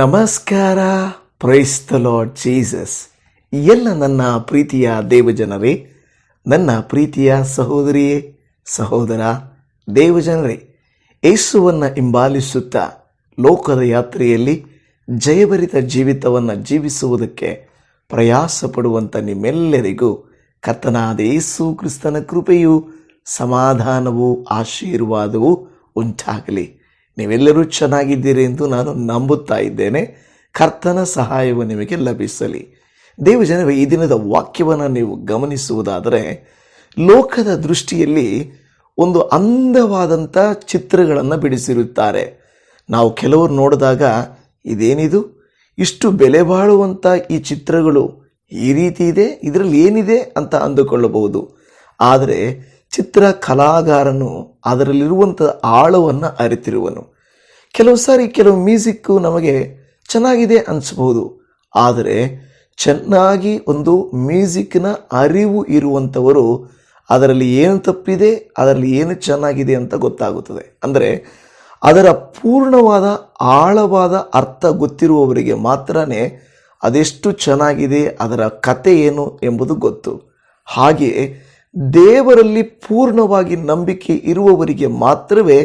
ನಮಸ್ಕಾರ. ಪ್ರೈಸ್ತ lord Jesus ಎಲ್ಲ ನನ್ನ ಪ್ರೀತಿಯ ದೇವಜನರೇ, ನನ್ನ ಪ್ರೀತಿಯ ಸಹೋದರಿಯೇ, ಸಹೋದರ, ದೇವಜನರೇ, ಯೇಸುವನ್ನು ಹಿಂಬಾಲಿಸುತ್ತಾ ಲೋಕದ ಯಾತ್ರೆಯಲ್ಲಿ ಜಯಭರಿತ ಜೀವಿತವನ್ನು ಜೀವಿಸುವುದಕ್ಕೆ ಪ್ರಯಾಸ ಪಡುವಂಥ ನಿಮ್ಮೆಲ್ಲರಿಗೂ ಕರ್ತನಾದ ಯೇಸು ಕ್ರಿಸ್ತನ ಕೃಪೆಯು, ಸಮಾಧಾನವು, ಆಶೀರ್ವಾದವು ಉಂಟಾಗಲಿ. ನೀವೆಲ್ಲರೂ ಚೆನ್ನಾಗಿದ್ದೀರಿ ಎಂದು ನಾನು ನಂಬುತ್ತಾ ಇದ್ದೇನೆ. ಕರ್ತನ ಸಹಾಯವು ನಿಮಗೆ ಲಭಿಸಲಿ. ದೇವಜನವೇ ಈ ದಿನದ ವಾಕ್ಯವನ್ನು ನೀವು ಗಮನಿಸುವುದಾದರೆ, ಲೋಕದ ದೃಷ್ಟಿಯಲ್ಲಿ ಒಂದು ಅಂದವಾದಂಥ ಚಿತ್ರಗಳನ್ನು ಬಿಡಿಸಿರುತ್ತಾರೆ. ನಾವು ಕೆಲವರು ನೋಡಿದಾಗ, ಇದೇನಿದು? ಇಷ್ಟು ಬೆಲೆ ಬಾಳುವಂಥ ಈ ಚಿತ್ರಗಳು ಈ ರೀತಿ ಇದೆ, ಇದರಲ್ಲಿ ಏನಿದೆ ಅಂತ ಅಂದುಕೊಳ್ಳಬಹುದು. ಆದರೆ ಚಿತ್ರ ಕಲಾಗಾರನು ಅದರಲ್ಲಿರುವಂಥ ಆಳವನ್ನು ಅರಿತಿರುವನು. ಕೆಲವು ಸಾರಿ ಕೆಲವು ಮ್ಯೂಸಿಕ್ಕು ನಮಗೆ ಚೆನ್ನಾಗಿದೆ ಅನಿಸ್ಬೋದು ಆದರೆ ಚೆನ್ನಾಗಿ ಒಂದು ಮ್ಯೂಸಿಕ್ನ ಅರಿವು ಇರುವಂಥವರು ಅದರಲ್ಲಿ ಏನು ತಪ್ಪಿದೆ, ಅದರಲ್ಲಿ ಏನು ಚೆನ್ನಾಗಿದೆ ಅಂತ ಗೊತ್ತಾಗುತ್ತದೆ. ಅಂದರೆ ಅದರ ಪೂರ್ಣವಾದ ಆಳವಾದ ಅರ್ಥ ಗೊತ್ತಿರುವವರಿಗೆ ಮಾತ್ರನೇ ಅದೆಷ್ಟು ಚೆನ್ನಾಗಿದೆ, ಅದರ ಕತೆ ಏನು ಎಂಬುದು ಗೊತ್ತು. ಹಾಗೆಯೇ ದೇವರಲ್ಲಿ ಪೂರ್ಣವಾಗಿ ನಂಬಿಕೆ ಇರುವವರಿಗೆ ಮಾತ್ರವೇ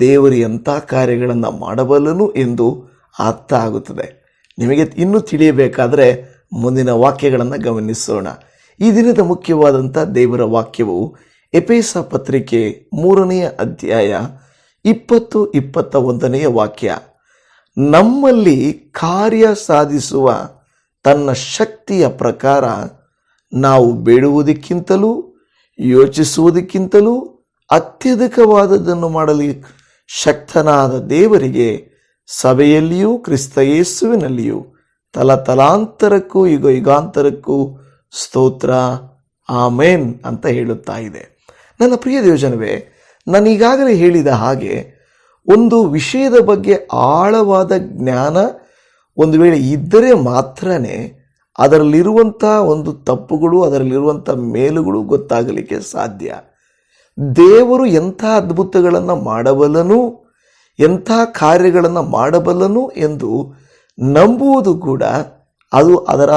ದೇವರು ಎಂಥ ಕಾರ್ಯಗಳನ್ನು ಮಾಡಬಲ್ಲನು ಎಂದು ಅರ್ಥ ಆಗುತ್ತದೆ. ನಿಮಗೆ ಇನ್ನೂ ತಿಳಿಯಬೇಕಾದರೆ ಮುಂದಿನ ವಾಕ್ಯಗಳನ್ನು ಗಮನಿಸೋಣ. ಈ ದಿನದ ಮುಖ್ಯವಾದಂಥ ದೇವರ ವಾಕ್ಯವು ಎಪೇಸ ಪತ್ರಿಕೆ ಮೂರನೆಯ ಅಧ್ಯಾಯ ಇಪ್ಪತ್ತು ಇಪ್ಪತ್ತ ಒಂದನೆಯ ವಾಕ್ಯ. ನಮ್ಮಲ್ಲಿ ಕಾರ್ಯ ಸಾಧಿಸುವ ತನ್ನ ಶಕ್ತಿಯ ಪ್ರಕಾರ ನಾವು ಬೇಡುವುದಕ್ಕಿಂತಲೂ ಯೋಚಿಸುವುದಕ್ಕಿಂತಲೂ ಅತ್ಯಧಿಕವಾದದ್ದನ್ನು ಮಾಡಲು. ಶಕ್ತನಾದ ದೇವರಿಗೆ ಸಭೆಯಲ್ಲಿಯೂ ಕ್ರಿಸ್ತ ಯೇಸುವಿನಲ್ಲಿಯೂ ತಲತಲಾಂತರಕ್ಕೂ ಯುಗ ಯುಗಾಂತರಕ್ಕೂ ಸ್ತೋತ್ರ. ಆಮೇನ್ ಅಂತ ಹೇಳುತ್ತಾ ಇದೆ. ನನ್ನ ಪ್ರಿಯ ದೇವಜನವೇ ನಾನೀಗಾಗಲೇ ಹೇಳಿದ ಹಾಗೆ ಒಂದು ವಿಷಯದ ಬಗ್ಗೆ ಆಳವಾದ ಜ್ಞಾನ ಒಂದು ವೇಳೆ ಇದ್ದರೆ ಮಾತ್ರನೇ ಅದರಲ್ಲಿರುವಂಥ ಒಂದು ತಪ್ಪುಗಳು ಅದರಲ್ಲಿರುವಂಥ ಮೇಲುಗಳು ಗೊತ್ತಾಗಲಿಕ್ಕೆ ಸಾಧ್ಯ. ದೇವರು ಎಂಥ ಅದ್ಭುತಗಳನ್ನು ಮಾಡಬಲ್ಲನು, ಎಂಥ ಕಾರ್ಯಗಳನ್ನು ಮಾಡಬಲ್ಲನು ಎಂದು ನಂಬುವುದು ಕೂಡ ಅದು ಅದರ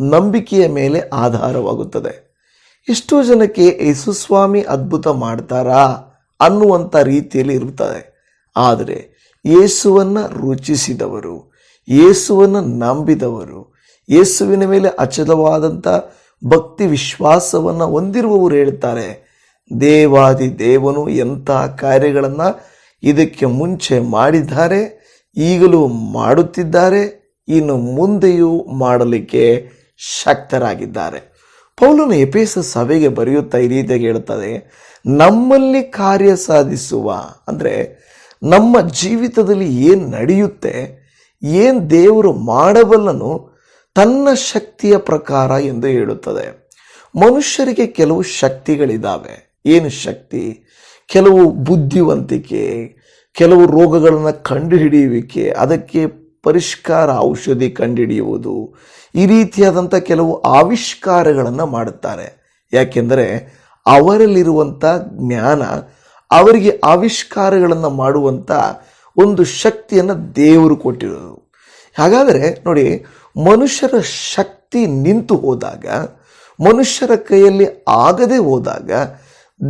ನಂಬಿಕೆಯ ಮೇಲೆ ಆಧಾರವಾಗುತ್ತದೆ. ಎಷ್ಟೋ ಜನಕ್ಕೆ ಯೇಸುಸ್ವಾಮಿ ಅದ್ಭುತ ಮಾಡ್ತಾರಾ ಅನ್ನುವಂಥ ರೀತಿಯಲ್ಲಿ ಇರುತ್ತದೆ. ಆದರೆ ಯೇಸುವನ್ನು ರುಚಿಸಿದವರು, ಯೇಸುವನ್ನು ನಂಬಿದವರು, ಯೇಸುವಿನ ಮೇಲೆ ಅಚಲವಾದಂಥ ಭಕ್ತಿ ವಿಶ್ವಾಸವನ್ನು ಹೊಂದಿರುವವರು ಹೇಳ್ತಾರೆ ದೇವಾದಿ ದೇವನು ಎಂಥ ಕಾರ್ಯಗಳನ್ನು ಇದಕ್ಕೆ ಮುಂಚೆ ಮಾಡಿದ್ದಾರೆ, ಈಗಲೂ ಮಾಡುತ್ತಿದ್ದಾರೆ, ಇನ್ನು ಮುಂದೆಯೂ ಮಾಡಲಿಕ್ಕೆ ಶಕ್ತರಾಗಿದ್ದಾರೆ. ಪೌಲನು ಎಪೇಸ ಸಭೆಗೆ ಬರೆಯುತ್ತಾ ಈ ರೀತಿಯಾಗಿ ಹೇಳುತ್ತದೆ, ನಮ್ಮಲ್ಲಿ ಕಾರ್ಯ ಸಾಧಿಸುವ, ಅಂದರೆ ನಮ್ಮ ಜೀವಿತದಲ್ಲಿ ಏನು ನಡೆಯುತ್ತೆ, ಏನು ದೇವರು ಮಾಡಬಲ್ಲನು ತನ್ನ ಶಕ್ತಿಯ ಪ್ರಕಾರ ಎಂದು ಹೇಳುತ್ತದೆ. ಮನುಷ್ಯರಿಗೆ ಕೆಲವು ಶಕ್ತಿಗಳಿದ್ದಾವೆ ಏನು ಶಕ್ತಿ? ಕೆಲವು ಬುದ್ಧಿವಂತಿಕೆ, ಕೆಲವು ರೋಗಗಳನ್ನು ಕಂಡುಹಿಡಿಯುವಿಕೆ, ಅದಕ್ಕೆ ಪರಿಷ್ಕಾರ ಔಷಧಿ ಕಂಡುಹಿಡಿಯುವುದು, ಈ ರೀತಿಯಾದಂಥ ಕೆಲವು ಆವಿಷ್ಕಾರಗಳನ್ನು ಮಾಡುತ್ತಾರೆ. ಯಾಕೆಂದರೆ ಅವರಲ್ಲಿರುವಂಥ ಜ್ಞಾನ, ಅವರಿಗೆ ಆವಿಷ್ಕಾರಗಳನ್ನು ಮಾಡುವಂಥ ಒಂದು ಶಕ್ತಿಯನ್ನು ದೇವರು ಕೊಟ್ಟಿರೋದು. ಹಾಗಾದರೆ ನೋಡಿ, ಮನುಷ್ಯರ ಶಕ್ತಿ ನಿಂತು ಹೋದಾಗ, ಮನುಷ್ಯರ ಕೈಯಲ್ಲಿ ಆಗದೆ ಹೋದಾಗ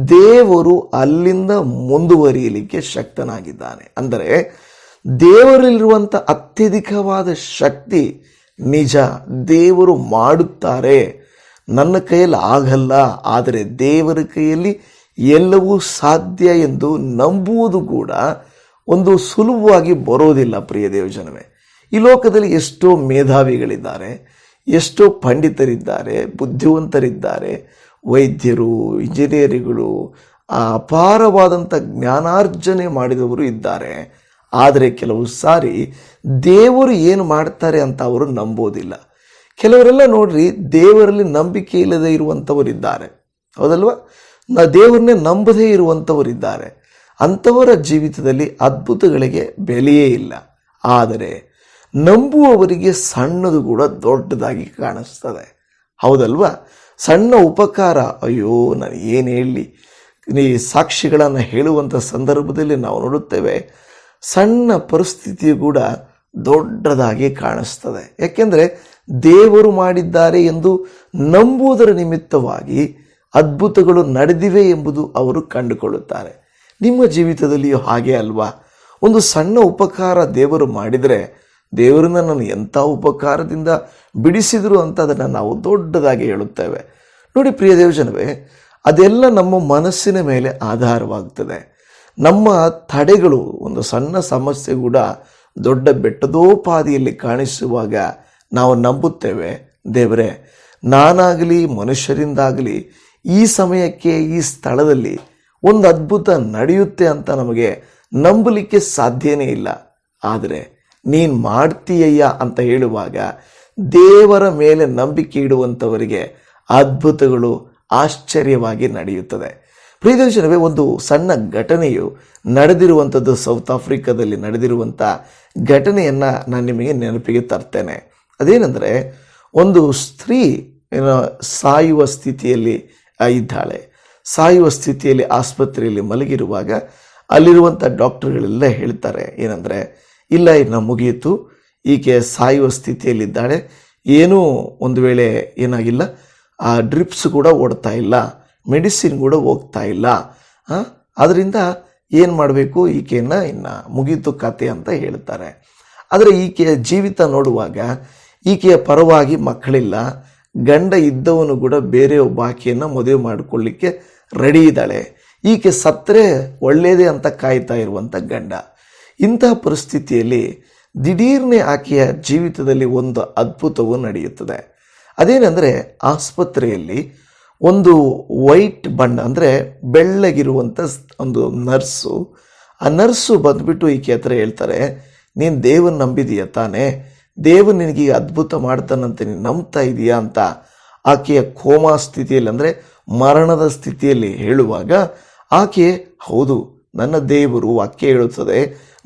ದೇವರು ಅಲ್ಲಿಂದ ಮುಂದುವರಿಯಲಿಕ್ಕೆ ಶಕ್ತನಾಗಿದ್ದಾನೆ. ಅಂದರೆ ದೇವರಲ್ಲಿರುವಂಥ ಅತ್ಯಧಿಕವಾದ ಶಕ್ತಿ ನಿಜ, ದೇವರು ಮಾಡುತ್ತಾರೆ. ನನ್ನ ಕೈಯಲ್ಲಿ ಆಗಲ್ಲ, ಆದರೆ ದೇವರ ಕೈಯಲ್ಲಿ ಎಲ್ಲವೂ ಸಾಧ್ಯ ಎಂದು ನಂಬುವುದು ಕೂಡ ಒಂದು ಸುಲಭವಾಗಿ ಬರೋದಿಲ್ಲ, ಪ್ರಿಯ ದೇವಜನವೇ. ಈ ಲೋಕದಲ್ಲಿ ಎಷ್ಟೋ ಮೇಧಾವಿಗಳಿದ್ದಾರೆ, ಎಷ್ಟೋ ಪಂಡಿತರಿದ್ದಾರೆ, ಬುದ್ಧಿವಂತರಿದ್ದಾರೆ ವೈದ್ಯರು, ಇಂಜಿನಿಯರಿಗಳು ಅಪಾರವಾದಂಥ ಜ್ಞಾನಾರ್ಜನೆ ಮಾಡಿದವರು ಇದ್ದಾರೆ. ಆದರೆ ಕೆಲವು ಸಾರಿ ದೇವರು ಏನು ಮಾಡ್ತಾರೆ ಅಂತ ಅವರು ನಂಬೋದಿಲ್ಲ. ಕೆಲವರೆಲ್ಲ ನೋಡ್ರಿ, ದೇವರಲ್ಲಿ ನಂಬಿಕೆ ಇಲ್ಲದೆ ಇರುವಂಥವರಿದ್ದಾರೆ ಹೌದಲ್ವಾ? ನಾ ದೇವರನ್ನೇ ನಂಬದೇ ಇರುವಂಥವರಿದ್ದಾರೆ ಅಂಥವರ ಜೀವಿತದಲ್ಲಿ ಅದ್ಭುತಗಳಿಗೆ ಬೆಲೆಯೇ ಇಲ್ಲ. ಆದರೆ ನಂಬುವವರಿಗೆ ಸಣ್ಣದು ಕೂಡ ದೊಡ್ಡದಾಗಿ ಕಾಣಿಸ್ತದೆ. ಹೌದಲ್ವಾ? ಸಣ್ಣ ಉಪಕಾರ. ಅಯ್ಯೋ, ನಾನು ಏನು ಹೇಳಲಿ ಈ ಸಾಕ್ಷಿಗಳನ್ನು ಹೇಳುವಂಥ ಸಂದರ್ಭದಲ್ಲಿ ನಾವು ನೋಡುತ್ತೇವೆ, ಸಣ್ಣ ಪರಿಸ್ಥಿತಿಯು ಕೂಡ ದೊಡ್ಡದಾಗಿ ಕಾಣಿಸ್ತದೆ. ಯಾಕೆಂದರೆ ದೇವರು ಮಾಡಿದ್ದಾರೆ ಎಂದು ನಂಬುವುದರ ನಿಮಿತ್ತವಾಗಿ ಅದ್ಭುತಗಳು ನಡೆದಿವೆ ಎಂಬುದು ಅವರು ಕಂಡುಕೊಳ್ಳುತ್ತಾರೆ. ನಿಮ್ಮ ಜೀವಿತದಲ್ಲಿಯೂ ಹಾಗೆ ಅಲ್ವಾ? ಒಂದು ಸಣ್ಣ ಉಪಕಾರ ದೇವರು ಮಾಡಿದರೆ ದೇವರು ನನ್ನನ್ನು ಎಂಥ ಉಪಕಾರದಿಂದ ಬಿಡಿಸಿದರು ಅಂತ ಅದನ್ನು ನಾವು ದೊಡ್ಡದಾಗಿ ಹೇಳುತ್ತೇವೆ. ನೋಡಿ ಪ್ರಿಯ ದೇವಜನವೇ, ಅದೆಲ್ಲ ನಮ್ಮ ಮನಸ್ಸಿನ ಮೇಲೆ ಆಧಾರವಾಗ್ತದೆ. ನಮ್ಮ ತಡೆಗಳು ಒಂದು ಸಣ್ಣ ಸಮಸ್ಯೆ ಕೂಡ ದೊಡ್ಡ ಬೆಟ್ಟದೋಪಾದಿಯಲ್ಲಿ ಕಾಣಿಸುವಾಗ ನಾವು ನಂಬುತ್ತೇವೆ, ದೇವರೇ, ನಾನಾಗಲಿ ಮನುಷ್ಯರಿಂದಾಗಲಿ ಈ ಸಮಯಕ್ಕೆ, ಈ ಸ್ಥಳದಲ್ಲಿ ಒಂದು ಅದ್ಭುತ ನಡೆಯುತ್ತೆ ಅಂತ ನಮಗೆ ನಂಬಲಿಕ್ಕೆ ಸಾಧ್ಯನೇ ಇಲ್ಲ. ಆದರೆ ನೀನು ಮಾಡ್ತೀಯಯ್ಯ ಅಂತ ಹೇಳುವಾಗ ದೇವರ ಮೇಲೆ ನಂಬಿಕೆ ಇಡುವಂಥವರಿಗೆ ಅದ್ಭುತಗಳು ಆಶ್ಚರ್ಯವಾಗಿ ನಡೆಯುತ್ತದೆ. ಪ್ರಿಯದರ್ಶನವೇ ಒಂದು ಸಣ್ಣ ಘಟನೆಯು ನಡೆದಿರುವಂಥದ್ದು ಸೌತ್ ಆಫ್ರಿಕಾದಲ್ಲಿ ನಡೆದಿರುವಂಥ ಘಟನೆಯನ್ನು ನಾನು ನಿಮಗೆ ನೆನಪಿಗೆ ತರ್ತೇನೆ. ಅದೇನೆಂದರೆ, ಒಂದು ಸ್ತ್ರೀ ಸಾಯುವ ಸ್ಥಿತಿಯಲ್ಲಿ ಇದ್ದಾಳೆ. ಸಾಯುವ ಸ್ಥಿತಿಯಲ್ಲಿ ಆಸ್ಪತ್ರೆಯಲ್ಲಿ ಮಲಗಿರುವಾಗ ಅಲ್ಲಿರುವಂಥ ಡಾಕ್ಟರ್ಗಳೆಲ್ಲ ಹೇಳ್ತಾರೆ, ಏನಂದರೆ ಇಲ್ಲ ಇನ್ನು ಮುಗಿಯಿತು. ಈಕೆ ಸಾಯುವ ಸ್ಥಿತಿಯಲ್ಲಿದ್ದಾಳೆ. ಏನೂ ಒಂದು ವೇಳೆ ಏನಾಗಿಲ್ಲ. ಆ ಡ್ರಿಪ್ಸ್ ಕೂಡ ಓಡ್ತಾ ಇಲ್ಲ. ಮೆಡಿಸಿನ್ ಕೂಡ ಹೋಗ್ತಾ ಇಲ್ಲ. ಅದರಿಂದ ಏನು ಮಾಡಬೇಕು? ಈಕೆಯನ್ನು ಇನ್ನು ಮುಗೀತು ಕತೆ ಅಂತ ಹೇಳ್ತಾರೆ. ಆದರೆ ಈಕೆಯ ಜೀವಿತ ನೋಡುವಾಗ ಈಕೆಯ ಪರವಾಗಿ ಮಕ್ಕಳಿಲ್ಲ. ಗಂಡ ಇದ್ದವನು ಕೂಡ ಬೇರೆ ಒಬ್ಬ ಆಕೆಯನ್ನು ಮದುವೆ ಮಾಡಿಕೊಳ್ಳಿಕ್ಕೆ ರೆಡಿ ಇದ್ದಾಳೆ. ಈಕೆ ಸತ್ತರೆ ಒಳ್ಳೆಯದೇ ಅಂತ ಕಾಯ್ತಾ ಇರುವಂಥ ಗಂಡ. ಇಂತಹ ಪರಿಸ್ಥಿತಿಯಲ್ಲಿ ದಿಢೀರ್ನೆ ಆಕೆಯ ಜೀವಿತದಲ್ಲಿ ಒಂದು ಅದ್ಭುತವು ನಡೆಯುತ್ತದೆ. ಅದೇನೆಂದರೆ ಆಸ್ಪತ್ರೆಯಲ್ಲಿ ಒಂದು ವೈಟ್ ಬಣ್ಣ, ಅಂದರೆ ಬೆಳ್ಳಗಿರುವಂಥ ಒಂದು ನರ್ಸು, ಆ ನರ್ಸು ಬಂದುಬಿಟ್ಟು ಈಕೆ ಹತ್ರ ಹೇಳ್ತಾರೆ, ನೀನು ದೇವನ ನಂಬಿದೀಯ ತಾನೇ? ದೇವರು ನಿನಗೆ ಅದ್ಭುತ ಮಾಡ್ತಾನಂತ, ನೀನು ನಂಬ್ತಾ ಇದೀಯಾ? ಅಂತ ಆಕೆಯ ಕೋಮಾ ಸ್ಥಿತಿಯಲ್ಲಿ, ಅಂದರೆ ಮರಣದ ಸ್ಥಿತಿಯಲ್ಲಿ ಹೇಳುವಾಗ, ಆಕೆ, ಹೌದು, ನನ್ನ ದೇವರು ವಾಕ್ಯ ಹೇಳುತ್ತದೆ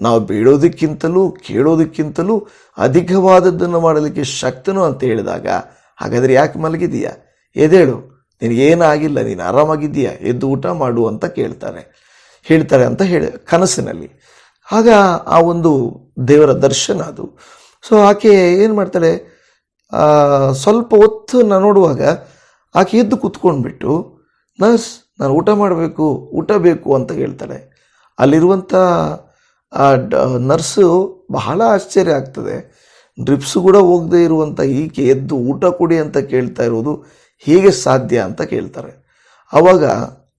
ನಾವು ಬೇಡೋದಕ್ಕಿಂತಲೂ ಕೇಳೋದಕ್ಕಿಂತಲೂ ಅಧಿಕವಾದದ್ದನ್ನು ಮಾಡಲಿಕ್ಕೆ ಶಕ್ತನು ಅಂತ ಹೇಳಿದಾಗ, ಹಾಗಾದರೆ ಯಾಕೆ ಮಲಗಿದೀಯಾ ಎದೇಳು ನಿನಗೇನಾಗಿಲ್ಲ, ನೀನು ಆರಾಮಾಗಿದ್ದೀಯಾ? ಎದ್ದು ಊಟ ಮಾಡು ಅಂತ ಕೇಳ್ತಾರೆ ಹೇಳ್ತಾರೆ ಅಂತ ಹೇಳಿ, ಕನಸಿನಲ್ಲಿ. ಆಗ ಆ ಒಂದು ದೇವರ ದರ್ಶನ ಅದು. ಸೊ ಆಕೆ ಏನು ಮಾಡ್ತಾಳೆ? ಸ್ವಲ್ಪ ಹೊತ್ತು ನಾನು ನೋಡುವಾಗ ಆಕೆ ಎದ್ದು ಕೂತ್ಕೊಂಡ್ಬಿಟ್ಟು, ನರ್ಸ್, ನಾನು ಊಟ ಮಾಡಬೇಕು, ಊಟ ಬೇಕು ಅಂತ ಹೇಳ್ತಾಳೆ. ಅಲ್ಲಿರುವಂಥ ಆ ನರ್ಸು ಬಹಳ ಆಶ್ಚರ್ಯ ಆಗ್ತದೆ. ಡ್ರಿಪ್ಸ್ ಕೂಡ ಹೋಗದೆ ಇರುವಂಥ ಈಕೆ ಎದ್ದು ಊಟ ಕೊಡಿ ಅಂತ ಕೇಳ್ತಾ ಇರೋದು ಹೇಗೆ ಸಾಧ್ಯ ಅಂತ ಕೇಳ್ತಾರೆ. ಆವಾಗ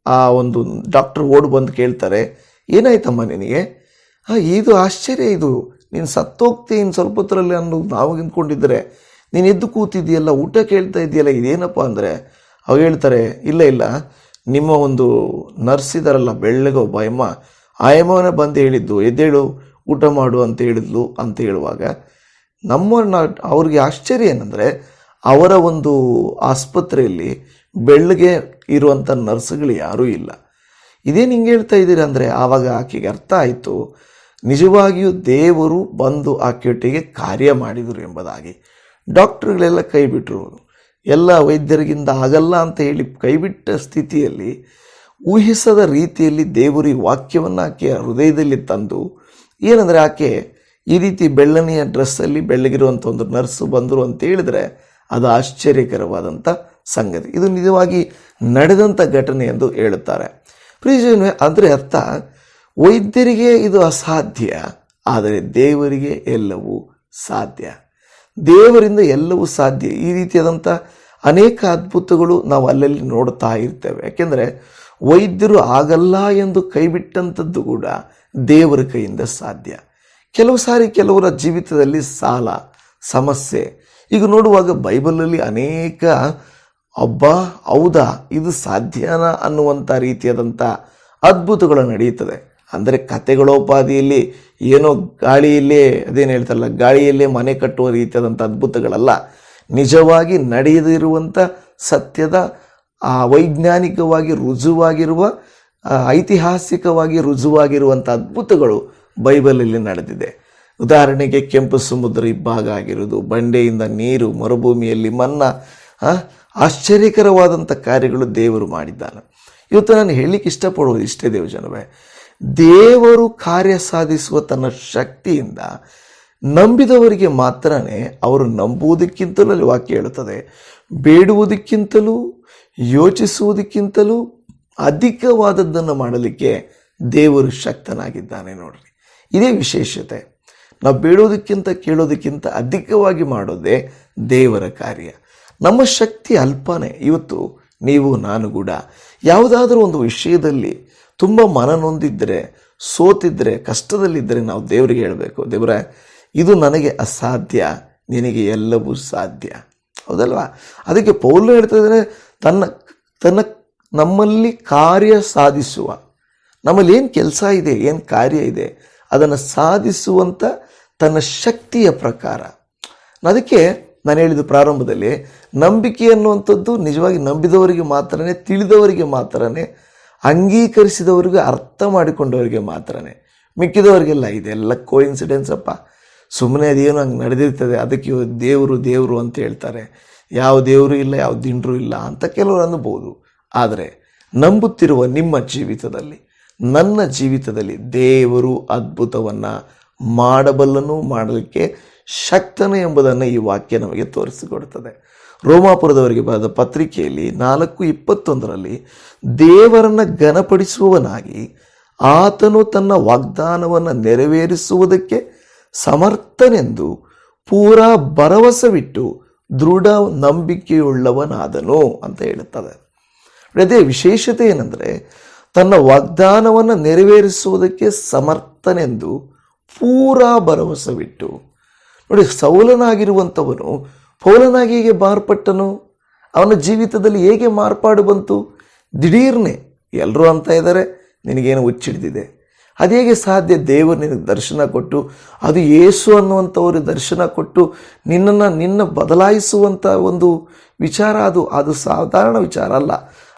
ಆ ಒಂದು ಡಾಕ್ಟರ್ ಓಡ್ ಬಂದು ಕೇಳ್ತಾರೆ, ಏನಾಯ್ತಮ್ಮ ನಿನಗೆ? ಹಾಂ ಇದು ಆಶ್ಚರ್ಯ ಇದು. ನೀನು ಸತ್ತೋಗ್ತಿ ಇನ್ನು ಸ್ವಲ್ಪ ಹೊತ್ತರಲ್ಲಿ ಅನ್ನೋದು ನಾವು ನಿಂತ್ಕೊಂಡಿದ್ದರೆ ನೀನು ಎದ್ದು ಕೂತಿದ್ದೀಯಲ್ಲ, ಊಟ ಕೇಳ್ತಾ ಇದೆಯಲ್ಲ ಇದೇನಪ್ಪ ಅಂದರೆ? ಅವಾಗ ಹೇಳ್ತಾರೆ, ಇಲ್ಲ ಇಲ್ಲ, ನಿಮ್ಮ ಒಂದು ನರ್ಸ್ ಇದ್ದಾರಲ್ಲ ಬೆಳ್ಳಗೆ ಒಬ್ಬ ಅಮ್ಮ ಆ ಅಮ್ಮನೇ ಬಂದು ಹೇಳಿದ್ದು, ಎದ್ದೇಳು, ಊಟ ಮಾಡು ಅಂತ ಹೇಳಿದ್ಲು ಅಂತ ಹೇಳುವಾಗ ನಮ್ಮ ನ- ಅವ್ರಿಗೆ ಆಶ್ಚರ್ಯ ಏನಂದರೆ ಅವರ ಒಂದು ಆಸ್ಪತ್ರೆಯಲ್ಲಿ ಬೆಳ್ಳಗೆ ಇರುವಂಥ ನರ್ಸ್ಗಳು ಯಾರೂ ಇಲ್ಲ. ಇದೇನು ಹಿಂಗೆ ಹೇಳ್ತಾ ಇದ್ದೀರಾ ಅಂದರೆ ಆವಾಗ ಆಕೆಗೆ ಅರ್ಥ ಆಯಿತು, ನಿಜವಾಗಿಯೂ ದೇವರು ಬಂದು ಆಕೆಯೊಟ್ಟಿಗೆ ಕಾರ್ಯ ಮಾಡಿದರು ಎಂಬುದಾಗಿ. ಡಾಕ್ಟ್ರುಗಳೆಲ್ಲ ಕೈ ಬಿಟ್ಟರು ಎಲ್ಲ ವೈದ್ಯರಿಗಿಂದ ಆಗಲ್ಲ ಅಂತ ಹೇಳಿ ಕೈಬಿಟ್ಟ ಸ್ಥಿತಿಯಲ್ಲಿ ಊಹಿಸದ ರೀತಿಯಲ್ಲಿ ದೇವರು ಈ ವಾಕ್ಯವನ್ನು ಆಕೆಯ ಹೃದಯದಲ್ಲಿ ತಂದು, ಏನಂದರೆ ಆಕೆ ಈ ರೀತಿ ಬೆಳ್ಳನೆಯ ಡ್ರೆಸ್ಸಲ್ಲಿ ಬೆಳ್ಳಗಿರುವಂಥ ಒಂದು ನರ್ಸು ಬಂದರು ಅಂತ ಹೇಳಿದರೆ ಅದು ಆಶ್ಚರ್ಯಕರವಾದಂಥ ಸಂಗತಿ. ಇದು ನಿಜವಾಗಿ ನಡೆದಂಥ ಘಟನೆ ಎಂದು ಹೇಳುತ್ತಾರೆ. ಪ್ರಿಯಜನ ಅಂದರೆ ಅರ್ಥ, ವೈದ್ಯರಿಗೆ ಇದು ಅಸಾಧ್ಯ, ಆದರೆ ದೇವರಿಗೆ ಎಲ್ಲವೂ ಸಾಧ್ಯ. ದೇವರಿಂದ ಎಲ್ಲವೂ ಸಾಧ್ಯ. ಈ ರೀತಿಯಾದಂಥ ಅನೇಕ ಅದ್ಭುತಗಳು ನಾವು ಅಲ್ಲಲ್ಲಿ ನೋಡ್ತಾ ಇರ್ತೇವೆ. ಯಾಕೆಂದರೆ ವೈದ್ಯರು ಆಗಲ್ಲ ಎಂದು ಕೈಬಿಟ್ಟಂಥದ್ದು ಕೂಡ ದೇವರ ಕೈಯಿಂದ ಸಾಧ್ಯ. ಕೆಲವು ಸಾರಿ ಕೆಲವರ ಜೀವಿತದಲ್ಲಿ ಸಾಲ, ಸಮಸ್ಯೆ. ಈಗ ನೋಡುವಾಗ ಬೈಬಲಲ್ಲಿ ಅನೇಕ, ಅಬ್ಬ, ಹೌದಾ, ಇದು ಸಾಧ್ಯನಾ? ಅನ್ನುವಂಥ ರೀತಿಯಾದಂಥ ಅದ್ಭುತಗಳು ನಡೆಯುತ್ತದೆ. ಅಂದರೆ ಕತೆಗಳೋಪಾದಿಯಲ್ಲಿ ಏನೋ ಗಾಳಿಯಲ್ಲೇ, ಅದೇನು ಹೇಳ್ತಾರಲ್ಲ, ಗಾಳಿಯಲ್ಲೇ ಮನೆ ಕಟ್ಟುವ ರೀತಿಯಾದಂಥ ಅದ್ಭುತಗಳಲ್ಲ. ನಿಜವಾಗಿ ನಡೆಯದಿರುವಂಥ ಸತ್ಯದ ಆ ವೈಜ್ಞಾನಿಕವಾಗಿ ರುಜುವಾಗಿರುವ ಐತಿಹಾಸಿಕವಾಗಿ ರುಜುವಾಗಿರುವಂಥ ಅದ್ಭುತಗಳು ಬೈಬಲಲ್ಲಿ ನಡೆದಿದೆ. ಉದಾಹರಣೆಗೆ ಕೆಂಪು ಸಮುದ್ರ ಇಬ್ಬಾಗ ಆಗಿರುವುದು, ಬಂಡೆಯಿಂದ ನೀರು, ಮರುಭೂಮಿಯಲ್ಲಿ ಮನ್ನ ಆಶ್ಚರ್ಯಕರವಾದಂಥ ಕಾರ್ಯಗಳು ದೇವರು ಮಾಡಿದ್ದಾನೆ. ಇವತ್ತು ನಾನು ಹೇಳಲಿಕ್ಕೆ ಇಷ್ಟಪಡುವುದು ಇಷ್ಟೇ ದೇವಜನವೇ. ದೇವರು ಕಾರ್ಯ ಸಾಧಿಸುವ ತನ್ನ ಶಕ್ತಿಯಿಂದ ನಂಬಿದವರಿಗೆ ಮಾತ್ರನೇ ಅವರು ನಂಬುವುದಕ್ಕಿಂತಲೂ ಅಲ್ಲಿ ವಾಕ್ಯ ಹೇಳುತ್ತದೆ. ಬೇಡುವುದಕ್ಕಿಂತಲೂ, ಯೋಚಿಸುವುದಕ್ಕಿಂತಲೂ ಅಧಿಕವಾದದ್ದನ್ನು ಮಾಡಲಿಕ್ಕೆ ದೇವರು ಶಕ್ತನಾಗಿದ್ದಾನೆ ನೋಡ್ರಿ. ಇದೇ ವಿಶೇಷತೆ. ನಾವು ಬೇಡೋದಕ್ಕಿಂತ ಕೇಳೋದಕ್ಕಿಂತ ಅಧಿಕವಾಗಿ ಮಾಡೋದೇ ದೇವರ ಕಾರ್ಯ. ನಮ್ಮ ಶಕ್ತಿ ಅಲ್ಪನೇ. ಇವತ್ತು ನೀವು, ನಾನು ಕೂಡ ಯಾವುದಾದ್ರೂ ಒಂದು ವಿಷಯದಲ್ಲಿ ತುಂಬ ಮನನೊಂದಿದ್ದರೆ ಸೋತಿದ್ದರೆ ಕಷ್ಟದಲ್ಲಿದ್ದರೆ ನಾವು ದೇವರಿಗೆ ಹೇಳಬೇಕು. ದೇವರೇ ಇದು ನನಗೆ ಅಸಾಧ್ಯ, ನಿನಗೆ ಎಲ್ಲವೂ ಸಾಧ್ಯ. ಹೌದಲ್ವಾ? ಅದಕ್ಕೆ ಪೌಲು ಹೇಳ್ತಾ ತನ್ನ ತನ್ನ ನಮ್ಮಲ್ಲಿ ಕಾರ್ಯ ಸಾಧಿಸುವ. ನಮ್ಮಲ್ಲಿ ಏನು ಕೆಲಸ ಇದೆ, ಏನು ಕಾರ್ಯ ಇದೆ, ಅದನ್ನು ಸಾಧಿಸುವಂಥ ತನ್ನ ಶಕ್ತಿಯ ಪ್ರಕಾರ. ಅದಕ್ಕೆ ನಾನು ಹೇಳಿದ ಪ್ರಾರಂಭದಲ್ಲಿ, ನಂಬಿಕೆ ಅನ್ನುವಂಥದ್ದು ನಿಜವಾಗಿ ನಂಬಿದವರಿಗೆ ಮಾತ್ರನೇ, ತಿಳಿದವರಿಗೆ ಮಾತ್ರನೇ, ಅಂಗೀಕರಿಸಿದವರಿಗೆ ಅರ್ಥ ಮಾಡಿಕೊಂಡವರಿಗೆ ಮಾತ್ರನೇ. ಮಿಕ್ಕಿದವರಿಗೆಲ್ಲ ಇದೆಲ್ಲ ಕೋಇನ್ಸಿಡೆನ್ಸ್ ಅಪ್ಪ. ಸುಮ್ಮನೆ ಅದೇನು ಹಂಗೆ ನಡೆದಿರ್ತದೆ, ಅದಕ್ಕೆ ದೇವರು ದೇವರು ಅಂತ ಹೇಳ್ತಾರೆ. ಯಾವ ದೇವರು ಇಲ್ಲ, ಯಾವ ದಿಂಡ್ರು ಇಲ್ಲ ಅಂತ ಕೆಲವರು ಅನ್ಬೋದು. ಆದರೆ ನಂಬುತ್ತಿರುವ ನಿಮ್ಮ ಜೀವಿತದಲ್ಲಿ, ನನ್ನ ಜೀವಿತದಲ್ಲಿ ದೇವರು ಅದ್ಭುತವನ್ನು ಮಾಡಬಲ್ಲನು, ಮಾಡಲಿಕ್ಕೆ ಶಕ್ತನು ಎಂಬುದನ್ನು ಈ ವಾಕ್ಯ ನಮಗೆ ತೋರಿಸಿಕೊಡುತ್ತದೆ ರೋಮಾಪುರದವರಿಗೆ ಬರೆದ ಪತ್ರಿಕೆಯಲ್ಲಿ ನಾಲ್ಕು ಇಪ್ಪತ್ತೊಂದರಲ್ಲಿ, ದೇವರನ್ನು ಘನಪಡಿಸುವವನಾಗಿ ಆತನು ತನ್ನ ವಾಗ್ದಾನವನ್ನು ನೆರವೇರಿಸುವುದಕ್ಕೆ ಸಮರ್ಥನೆಂದು ಪೂರಾ ಭರವಸವಿಟ್ಟು ದೃಢ ನಂಬಿಕೆಯುಳ್ಳವನಾದನು ಅಂತ ಹೇಳುತ್ತದೆ. ಅದೇ ವಿಶೇಷತೆ ಏನಂದರೆ ತನ್ನ ವಾಗ್ದಾನವನ್ನು ನೆರವೇರಿಸುವುದಕ್ಕೆ ಸಮರ್ಥನೆಂದು ಪೂರಾ ಭರವಸವಿಟ್ಟು. ನೋಡಿ, ಸೌಲನಾಗಿರುವಂಥವನು ಪೌಲನಾಗಿ ಹೇಗೆ ಮಾರ್ಪಟ್ಟನು? ಅವನ ಜೀವಿತದಲ್ಲಿ ಹೇಗೆ ಮಾರ್ಪಾಡು ಬಂತು? ದಿಢೀರ್ನೆ ಎಲ್ಲರೂ ಅಂತ ಇದ್ದಾರೆ, ನಿನಗೇನು ಹುಚ್ಚಿಡ್ದಿದೆ? ಅದು ಹೇಗೆ ಸಾಧ್ಯ? ದೇವರು ನಿನಗೆ ದರ್ಶನ ಕೊಟ್ಟು, ಅದು ಏಸು ಅನ್ನುವಂಥವ್ರಿಗೆ ದರ್ಶನ ಕೊಟ್ಟು ನಿನ್ನನ್ನು ನಿನ್ನ ಬದಲಾಯಿಸುವಂಥ ಒಂದು ವಿಚಾರ ಅದು. ಅದು ಸಾಧಾರಣ ವಿಚಾರ ಅಲ್ಲ.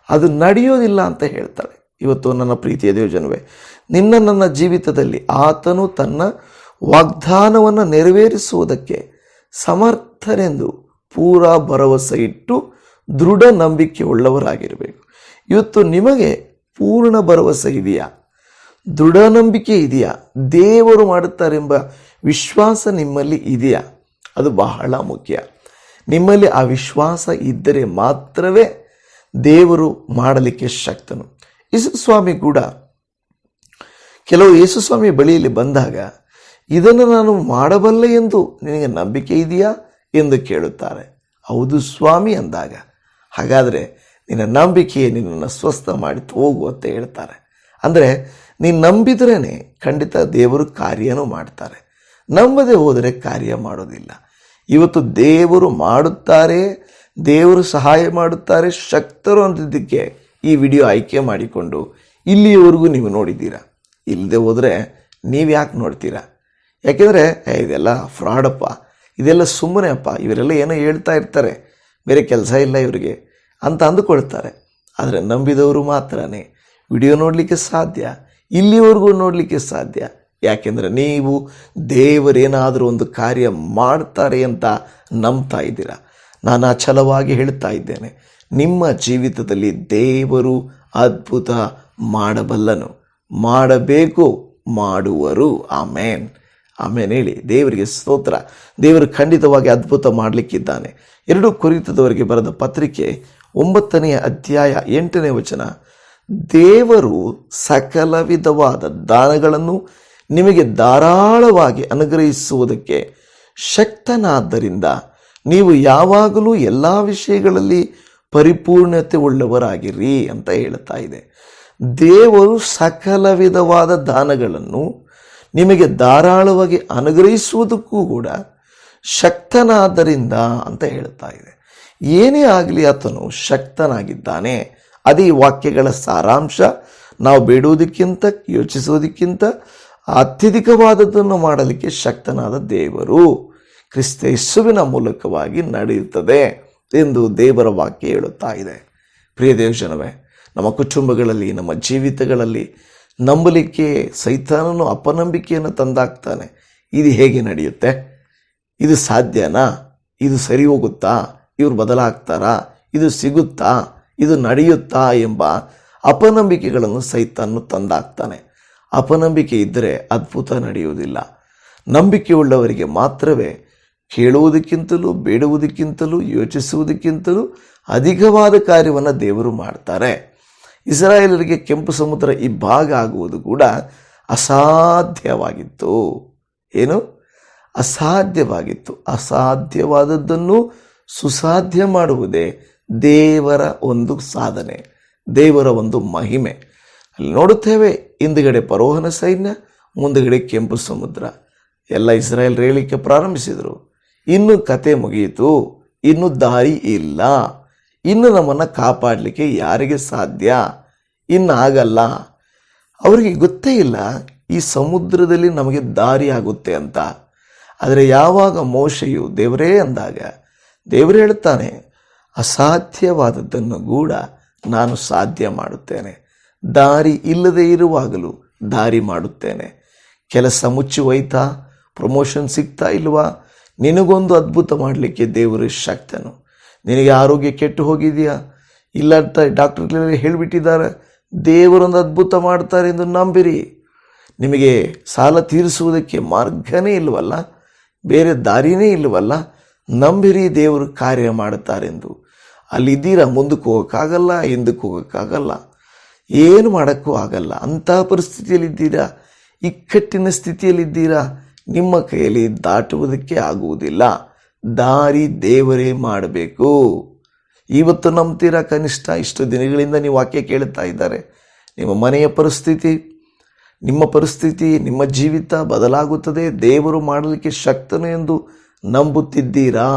ಅದು ನಡೆಯೋದಿಲ್ಲ ಅಂತ ಹೇಳ್ತಾಳೆ. ಇವತ್ತು ನನ್ನ ಪ್ರೀತಿಯ ದೇವಜನವೇ, ನಿನ್ನ ನನ್ನ ಜೀವಿತದಲ್ಲಿ ಆತನು ತನ್ನ ವಾಗ್ದಾನವನ್ನು ನೆರವೇರಿಸುವುದಕ್ಕೆ ಸಮರ್ಥನೆಂದು ಪೂರಾ ಭರವಸೆ ಇಟ್ಟು ದೃಢ ನಂಬಿಕೆ ಉಳ್ಳವರಾಗಿರಬೇಕು ಇವತ್ತು ನಿಮಗೆ ಪೂರ್ಣ ಭರವಸೆ ಇದೆಯಾ? ದೃಢ ನಂಬಿಕೆ ಇದೆಯಾ? ದೇವರು ಮಾಡುತ್ತಾರೆಂಬ ವಿಶ್ವಾಸ ನಿಮ್ಮಲ್ಲಿ ಇದೆಯಾ? ಅದು ಬಹಳ ಮುಖ್ಯ. ನಿಮ್ಮಲ್ಲಿ ಆ ವಿಶ್ವಾಸ ಇದ್ದರೆ ಮಾತ್ರವೇ ದೇವರು ಮಾಡಲಿಕ್ಕೆ ಶಕ್ತನು. ಯೇಸುಸ್ವಾಮಿ ಕೂಡ, ಕೆಲವು ಯೇಸುಸ್ವಾಮಿ ಬಳಿಯಲ್ಲಿ ಬಂದಾಗ, ಇದನ್ನು ನಾನು ಮಾಡಬಲ್ಲೆ ಎಂದು ನಿನಗೆ ನಂಬಿಕೆ ಇದೆಯಾ ಎಂದು ಕೇಳುತ್ತಾರೆ. ಹೌದು ಸ್ವಾಮಿ ಅಂದಾಗ, ಹಾಗಾದರೆ ನಿನ್ನ ನಂಬಿಕೆಯೇ ನಿನ್ನನ್ನು ಸ್ವಸ್ಥ ಮಾಡಿ ಹೋಗು ಅಂತ ಹೇಳ್ತಾರೆ. ಅಂದರೆ ನೀನು ನಂಬಿದ್ರೇ ಖಂಡಿತ ದೇವರು ಕಾರ್ಯನೂ ಮಾಡ್ತಾರೆ. ನಂಬದೆ ಹೋದರೆ ಕಾರ್ಯ ಮಾಡೋದಿಲ್ಲ. ಇವತ್ತು ದೇವರು ಮಾಡುತ್ತಾರೆ, ದೇವರು ಸಹಾಯ ಮಾಡುತ್ತಾರೆ, ಶಕ್ತರು ಅಂತಿದ್ದಕ್ಕೆ ಈ ವಿಡಿಯೋ ಆಯ್ಕೆ ಮಾಡಿಕೊಂಡು ಇಲ್ಲಿಯವರೆಗೂ ನೀವು ನೋಡಿದ್ದೀರಾ? ಇಲ್ಲದೆ ಹೋದರೆ ನೀವು ಯಾಕೆ ನೋಡ್ತೀರಾ? ಯಾಕೆಂದರೆ ಇದೆಲ್ಲ ಫ್ರಾಡಪ್ಪ ಇದೆಲ್ಲ ಸುಮ್ಮನೆ ಅಪ್ಪ. ಇವರೆಲ್ಲ ಏನೋ ಹೇಳ್ತಾ ಇರ್ತಾರೆ. ಬೇರೆ ಕೆಲಸ ಇಲ್ಲ ಇವರಿಗೆ ಅಂತ ಅಂದುಕೊಳ್ತಾರೆ. ಆದರೆ ನಂಬಿದವರು ಮಾತ್ರನೇ. ವಿಡಿಯೋ ನೋಡಲಿಕ್ಕೆ ಸಾಧ್ಯ. ಇಲ್ಲಿವರೆಗೂ ನೋಡಲಿಕ್ಕೆ ಸಾಧ್ಯ? ಯಾಕೆಂದರೆ ನೀವು ದೇವರೇನಾದರೂ ಒಂದು ಕಾರ್ಯ ಮಾಡ್ತಾರೆ ಅಂತ ನಂಬ್ತಾ ಇದ್ದೀರಾ? ನಾನು ಅಚಲವಾಗಿ ಹೇಳ್ತಾ ಇದ್ದೇನೆ. ನಿಮ್ಮ ಜೀವಿತದಲ್ಲಿ ದೇವರು ಅದ್ಭುತ ಮಾಡಬಲ್ಲನು. ಮಾಡಬೇಕು, ಮಾಡುವರು. ಆಮೇನ್. ಆಮೇನ್ ಹೇಳಿ. ದೇವರಿಗೆ ಸ್ತೋತ್ರ. ದೇವರು ಖಂಡಿತವಾಗಿ ಅದ್ಭುತ ಮಾಡಲಿಕ್ಕಿದ್ದಾನೆ. ಎರಡು ಕುರಿತದವರಿಗೆ ಬರೆದ ಪತ್ರಿಕೆ ಒಂಬತ್ತನೆಯ ಅಧ್ಯಾಯ ಎಂಟನೇ ವಚನ. ದೇವರು ಸಕಲ ವಿಧವಾದ ದಾನಗಳನ್ನು ನಿಮಗೆ ಧಾರಾಳವಾಗಿ ಅನುಗ್ರಹಿಸುವುದಕ್ಕೆ ಶಕ್ತನಾದ್ದರಿಂದ ನೀವು ಯಾವಾಗಲೂ ಎಲ್ಲ ವಿಷಯಗಳಲ್ಲಿ ಪರಿಪೂರ್ಣತೆ ಉಳ್ಳವರಾಗಿರಿ ಅಂತ ಹೇಳ್ತಾ ಇದೆ. ದೇವರು ಸಕಲ ವಿಧವಾದ ದಾನಗಳನ್ನು ನಿಮಗೆ ಧಾರಾಳವಾಗಿ ಅನುಗ್ರಹಿಸುವುದಕ್ಕೂ ಕೂಡ ಶಕ್ತನಾದ್ದರಿಂದ ಅಂತ ಹೇಳ್ತಾ ಇದೆ. ಏನೇ ಆಗಲಿ ಆತನು ಶಕ್ತನಾಗಿದ್ದಾನೆ. ಅದೇ ಈ ವಾಕ್ಯಗಳ ಸಾರಾಂಶ ನಾವು ಬೇಡುವುದಕ್ಕಿಂತ, ಯೋಚಿಸುವುದಕ್ಕಿಂತ ಅತ್ಯಧಿಕವಾದದ್ದನ್ನು ಮಾಡಲಿಕ್ಕೆ ಶಕ್ತನಾದ ದೇವರು ಕ್ರಿಸ್ತ ಯೇಸುವಿನ ಮೂಲಕವಾಗಿ ನಡೆಯುತ್ತದೆ ಎಂದು ದೇವರ ವಾಕ್ಯ ಹೇಳುತ್ತಾ ಇದೆ. ಪ್ರಿಯ ದೇವಜನವೇ, ನಮ್ಮ ಕುಟುಂಬಗಳಲ್ಲಿ, ನಮ್ಮ ಜೀವಿತಗಳಲ್ಲಿ ನಂಬಲಿಕ್ಕೆ ಸೈತಾನನು ಅಪನಂಬಿಕೆಯನ್ನು ತಂದಾಕ್ತಾನೆ. ಇದು ಹೇಗೆ ನಡೆಯುತ್ತೆ? ಇದು ಸಾಧ್ಯನಾ? ಇದು ಸರಿ ಹೋಗುತ್ತಾ? ಇವರು ಬದಲಾಗ್ತಾರಾ? ಇದು ಸಿಗುತ್ತಾ? ಇದು ನಡೆಯುತ್ತಾ ಎಂಬ ಅಪನಂಬಿಕೆಗಳನ್ನು ಸೈತಾನು ತಂದಾಕ್ತಾನೆ. ಅಪನಂಬಿಕೆ ಇದ್ದರೆ ಅದ್ಭುತ ನಡೆಯುವುದಿಲ್ಲ. ನಂಬಿಕೆ ಉಳ್ಳವರಿಗೆ ಮಾತ್ರವೇ ಕೇಳುವುದಕ್ಕಿಂತಲೂ, ಬೇಡುವುದಕ್ಕಿಂತಲೂ, ಯೋಚಿಸುವುದಕ್ಕಿಂತಲೂ ಅಧಿಕವಾದ ಕಾರ್ಯವನ್ನು ದೇವರು ಮಾಡ್ತಾರೆ. ಇಸ್ರಾಯೇಲರಿಗೆ ಕೆಂಪು ಸಮುದ್ರ ಇಬ್ಬಾಗ ಆಗುವುದು ಕೂಡ ಅಸಾಧ್ಯವಾಗಿತ್ತು. ಏನು? ಅಸಾಧ್ಯವಾಗಿತ್ತು. ಅಸಾಧ್ಯವಾದದ್ದನ್ನು ಸುಸಾಧ್ಯ ಮಾಡುವುದೇ ದೇವರ ಒಂದು ಸಾಧನೆ, ದೇವರ ಒಂದು ಮಹಿಮೆ. ಅಲ್ಲಿ ನೋಡುತ್ತೇವೆ, ಹಿಂದುಗಡೆ ಪರೋಹನ ಸೈನ್ಯ, ಮುಂದುಗಡೆ ಕೆಂಪು ಸಮುದ್ರ. ಎಲ್ಲ ಇಸ್ರಾಯೇಲ್ ರೇಳಿಕೆ ಪ್ರಾರಂಭಿಸಿದರು. ಇನ್ನು ಕತೆ ಮುಗಿಯಿತು, ಇನ್ನು ದಾರಿ ಇಲ್ಲ. ಇನ್ನು ನಮ್ಮನ್ನು ಕಾಪಾಡಲಿಕ್ಕೆ ಯಾರಿಗೆ ಸಾಧ್ಯ? ಇನ್ನು ಆಗಲ್ಲ. ಅವರಿಗೆ ಗೊತ್ತೇ ಇಲ್ಲ, ಈ ಸಮುದ್ರದಲ್ಲಿ ನಮಗೆ ದಾರಿ ಆಗುತ್ತೆ ಅಂತ. ಆದರೆ ಯಾವಾಗ ಮೋಶೆಯು ದೇವರೇ ಅಂದಾಗ, ದೇವರು ಹೇಳ್ತಾನೆ ಅಸಾಧ್ಯವಾದದ್ದನ್ನು ಕೂಡ ನಾನು ಸಾಧ್ಯ ಮಾಡುತ್ತೇನೆ. ದಾರಿ ಇಲ್ಲದೆ ಇರುವಾಗಲೂ ದಾರಿ ಮಾಡುತ್ತೇನೆ. ಕೆಲಸ ಮುಚ್ಚಿ ಹೋಯ್ತಾ ಪ್ರಮೋಷನ್ ಸಿಗ್ತಾ ಇಲ್ವಾ? ನಿನಗೊಂದು ಅದ್ಭುತ ಮಾಡಲಿಕ್ಕೆ ದೇವರು ಶಕ್ತನು. ನಿನಗೆ ಆರೋಗ್ಯ ಕೆಟ್ಟು ಹೋಗಿದೆಯಾ? ಇಲ್ಲ ಅಂತ ಡಾಕ್ಟರ್ಗಳೆಲ್ಲ ಹೇಳಿಬಿಟ್ಟಿದ್ದಾರೆ. ದೇವರೊಂದು ಅದ್ಭುತ ಮಾಡ್ತಾರೆ ಎಂದು ನಂಬಿರಿ. ನಿಮಗೆ ಸಾಲ ತೀರಿಸುವುದಕ್ಕೆ ಮಾರ್ಗನೇ ಇಲ್ವಲ್ಲ? ಬೇರೆ ದಾರಿನೇ ಇಲ್ವಲ್ಲ? ನಂಬಿರಿ ದೇವರು ಕಾರ್ಯ ಮಾಡುತ್ತಾರೆಂದು. ಅಲ್ಲಿದ್ದೀರಾ? ಮುಂದಕ್ಕೆ ಹೋಗೋಕ್ಕಾಗಲ್ಲ, ಹಿಂದಕ್ಕೆ ಹೋಗೋಕ್ಕಾಗಲ್ಲ. ಏನು ಮಾಡೋಕ್ಕೂ ಆಗಲ್ಲ. ಅಂತಹ ಪರಿಸ್ಥಿತಿಯಲ್ಲಿದ್ದೀರಾ? ಇಕ್ಕಟ್ಟಿನ ಸ್ಥಿತಿಯಲ್ಲಿದ್ದೀರಾ? ನಿಮ್ಮ ಕೈಯಲ್ಲಿ ದಾಟುವುದಕ್ಕೆ ಆಗುವುದಿಲ್ಲ. ದಾರಿ ದೇವರೇ ಮಾಡಬೇಕು. ಇವತ್ತು ನಂಬ್ತೀರಾ ಕನಿಷ್ಠ? ಇಷ್ಟು ದಿನಗಳಿಂದ ನೀವು ವಾಕ್ಯ ಕೇಳುತ್ತಾ ಇದ್ದಾರೆ. ನಿಮ್ಮ ಮನೆಯ ಪರಿಸ್ಥಿತಿ, ನಿಮ್ಮ ಪರಿಸ್ಥಿತಿ, ನಿಮ್ಮ ಜೀವಿತ ಬದಲಾಗುತ್ತದೆ. ದೇವರು ಮಾಡಲಿಕ್ಕೆ ಶಕ್ತನು ಎಂದು ನಂಬುತ್ತಿದ್ದೀರಾ?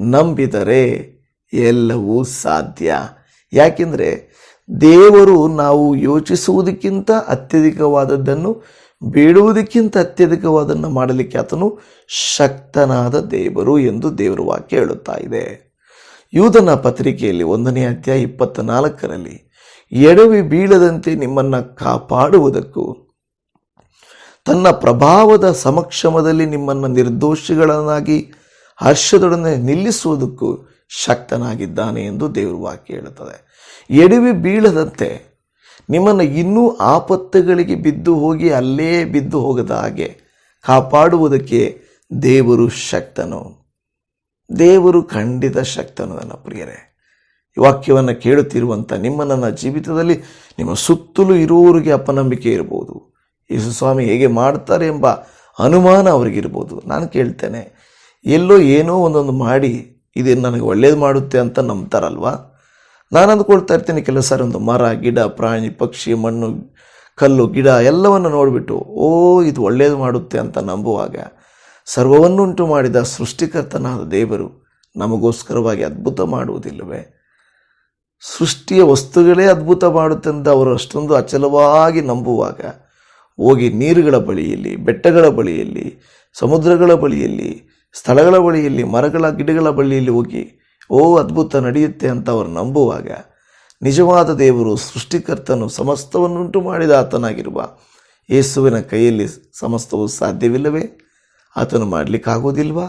ನಂಬಿದರೆ ಎಲ್ಲವೂ ಸಾಧ್ಯ. ಯಾಕೆಂದರೆ ದೇವರು ನಾವು ಯೋಚಿಸುವುದಕ್ಕಿಂತ ಅತ್ಯಧಿಕವಾದದ್ದನ್ನು ಬೇಡುವುದಕ್ಕಿಂತ ಅತ್ಯಧಿಕವಾದನ್ನು ಮಾಡಲಿಕ್ಕೆ ಆತನು ಶಕ್ತನಾದ ದೇವರು ಎಂದು ದೇವರ ವಾಕ್ಯ ಹೇಳುತ್ತಾ ಇದೆ. ಯೂದನ ಪತ್ರಿಕೆಯಲ್ಲಿ ಒಂದನೇ ಅಧ್ಯಾಯ ಇಪ್ಪತ್ತ ನಾಲ್ಕರಲ್ಲಿ ಎಡವಿ ಬೀಳದಂತೆ ನಿಮ್ಮನ್ನು ಕಾಪಾಡುವುದಕ್ಕೂ, ತನ್ನ ಪ್ರಭಾವದ ಸಮಕ್ಷಮದಲ್ಲಿ ನಿಮ್ಮನ್ನು ನಿರ್ದೋಷಿಗಳನ್ನಾಗಿ ಹರ್ಷದೊಡನೆ ನಿಲ್ಲಿಸುವುದಕ್ಕೂ ಶಕ್ತನಾಗಿದ್ದಾನೆ ಎಂದು ದೇವರ ವಾಕ್ಯ ಹೇಳುತ್ತದೆ. ಎಡವಿ ಬೀಳದಂತೆ ನಿಮ್ಮನ್ನು ಇನ್ನೂ ಆಪತ್ತುಗಳಿಗೆ ಬಿದ್ದು ಹೋಗಿ ಅಲ್ಲೇ ಬಿದ್ದು ಹೋಗದ ಹಾಗೆ ಕಾಪಾಡುವುದಕ್ಕೆ ದೇವರು ಶಕ್ತನು. ದೇವರು ಖಂಡಿತ ಶಕ್ತನು ನನ್ನ ಪ್ರಿಯರೇ. ವಾಕ್ಯವನ್ನು ಕೇಳುತ್ತಿರುವಂಥ ನಿಮ್ಮ ನನ್ನ ಜೀವಿತದಲ್ಲಿ ನಿಮ್ಮ ಸುತ್ತಲೂ ಇರುವವರಿಗೆ ಅಪನಂಬಿಕೆ ಇರ್ಬೋದು. ಯೇಸು ಸ್ವಾಮಿ ಹೇಗೆ ಮಾಡ್ತಾರೆ ಎಂಬ ಅನುಮಾನ ಅವರಿಗಿರ್ಬೋದು. ನಾನು ಕೇಳ್ತೇನೆ, ಎಲ್ಲೋ ಏನೋ ಒಂದೊಂದು ಮಾಡಿ ಇದು ನನಗೆ ಒಳ್ಳೇದು ಮಾಡುತ್ತೆ ಅಂತ ನಂಬ್ತಾರಲ್ವಾ? ನಾನು ಅಂದ್ಕೊಳ್ತಾ ಇರ್ತೀನಿ, ಕೆಲವು ಸಾರಿ ಒಂದು ಮರ, ಗಿಡ, ಪ್ರಾಣಿ, ಪಕ್ಷಿ, ಮಣ್ಣು, ಕಲ್ಲು, ಗಿಡ ಎಲ್ಲವನ್ನು ನೋಡಿಬಿಟ್ಟು, ಓ, ಇದು ಒಳ್ಳೇದು ಮಾಡುತ್ತೆ ಅಂತ ನಂಬುವಾಗ ಸರ್ವವನ್ನುಂಟು ಮಾಡಿದ ಸೃಷ್ಟಿಕರ್ತನಾದ ದೇವರು ನಮಗೋಸ್ಕರವಾಗಿ ಅದ್ಭುತ ಮಾಡುವುದಿಲ್ಲವೇ? ಸೃಷ್ಟಿಯ ವಸ್ತುಗಳೇ ಅದ್ಭುತ ಮಾಡುತ್ತೆಂದು ಅವರು ಅಷ್ಟೊಂದು ಅಚಲವಾಗಿ ನಂಬುವಾಗ ಹೋಗಿ ನೀರುಗಳ ಬಳಿಯಲ್ಲಿ, ಬೆಟ್ಟಗಳ ಬಳಿಯಲ್ಲಿ, ಸಮುದ್ರಗಳ ಬಳಿಯಲ್ಲಿ ಸ್ಥಳಗಳ ಬಳಿಯಲ್ಲಿ, ಮರಗಳ ಗಿಡಗಳ ಬಳಿಯಲ್ಲಿ ಹೋಗಿ, ಓ ಅದ್ಭುತ ನಡೆಯುತ್ತೆ ಅಂತ ಅವರು ನಂಬುವಾಗ, ನಿಜವಾದ ದೇವರು ಸೃಷ್ಟಿಕರ್ತನು ಸಮಸ್ತವನ್ನುಂಟು ಮಾಡಿದ ಆತನಾಗಿರುವ ಯೇಸುವಿನ ಕೈಯಲ್ಲಿ ಸಮಸ್ತವು ಸಾಧ್ಯವಿಲ್ಲವೇ? ಆತನು ಮಾಡಲಿಕ್ಕಾಗೋದಿಲ್ವಾ?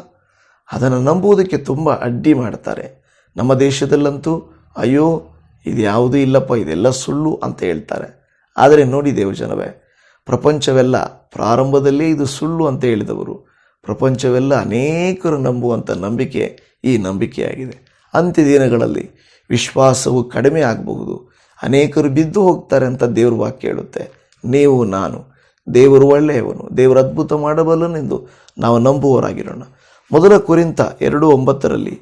ಅದನ್ನು ನಂಬುವುದಕ್ಕೆ ತುಂಬ ಅಡ್ಡಿ ಮಾಡ್ತಾರೆ. ನಮ್ಮ ದೇಶದಲ್ಲಂತೂ, ಅಯ್ಯೋ, ಇದು ಯಾವುದೂ ಇಲ್ಲಪ್ಪ, ಇದೆಲ್ಲ ಸುಳ್ಳು ಅಂತ ಹೇಳ್ತಾರೆ. ಆದರೆ ನೋಡಿ ದೇವಜನವೇ, ಪ್ರಪಂಚವೆಲ್ಲ ಪ್ರಾರಂಭದಲ್ಲೇ ಇದು ಸುಳ್ಳು ಅಂತ ಹೇಳಿದವರು. ಪ್ರಪಂಚವೆಲ್ಲ ಅನೇಕರು ನಂಬುವಂಥ ನಂಬಿಕೆ ಈ ನಂಬಿಕೆಯಾಗಿದೆ. ಅಂತ್ಯ ದಿನಗಳಲ್ಲಿ ವಿಶ್ವಾಸವು ಕಡಿಮೆ ಆಗಬಹುದು. ಅನೇಕರು ಬಿದ್ದು ಹೋಗ್ತಾರೆ ಅಂತ ದೇವ್ರ ವಾಕ್ಯ ಹೇಳುತ್ತೆ. ನೀವು, ನಾನು, ದೇವರು ಒಳ್ಳೆಯವನು, ದೇವರು ಅದ್ಭುತ ಮಾಡಬಲ್ಲನೆಂದು ನಾವು ನಂಬುವವರಾಗಿರೋಣ. ಮೊದಲ ಕುರಿತ ಎರಡು ಒಂಬತ್ತರಲ್ಲಿ,